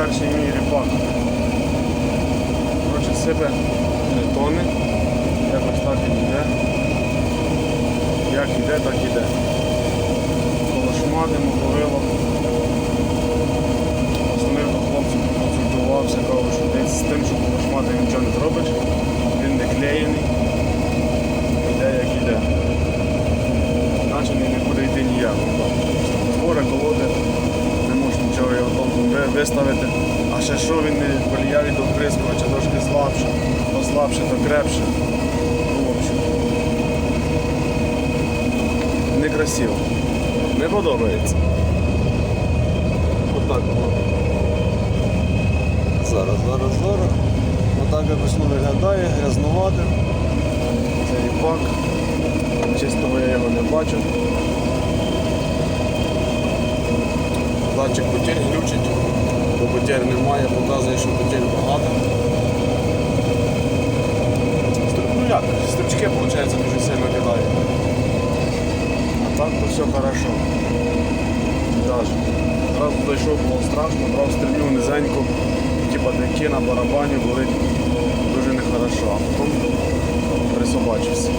перший мій ріпак. Коротше, сипе тони. Якось так і йде. Як іде, так іде. Колошматимо, горило. Основним хлопцем консультувався, кажу, що десь з тим, що колошмати нічого не зробиш. Він не клеєний. Іде як іде. Наче не буде йти ніяк. Збори, колоди, не можеш його ви- виставити. А ще що він не колія від оприскувача, трошки слабше, то слабше, то крепше. Ну, в общем. Некрасиво. Не подобається. Отак воно. Зараз, зараз, зараз. Отак якось воно виглядає, грязнувате. Це ріпак. Чистого я його не бачу. Датчик потерь глючить, бо потерь немає, показує, що потерь багато. Ну як, стручки, виходить, дуже сильно кидає. А так то все хорошо. Даже. Зразу зайшов, було страшно, брав стрільню низеньку, типа деки на барабані були дуже нехорошо, а потім присобачився.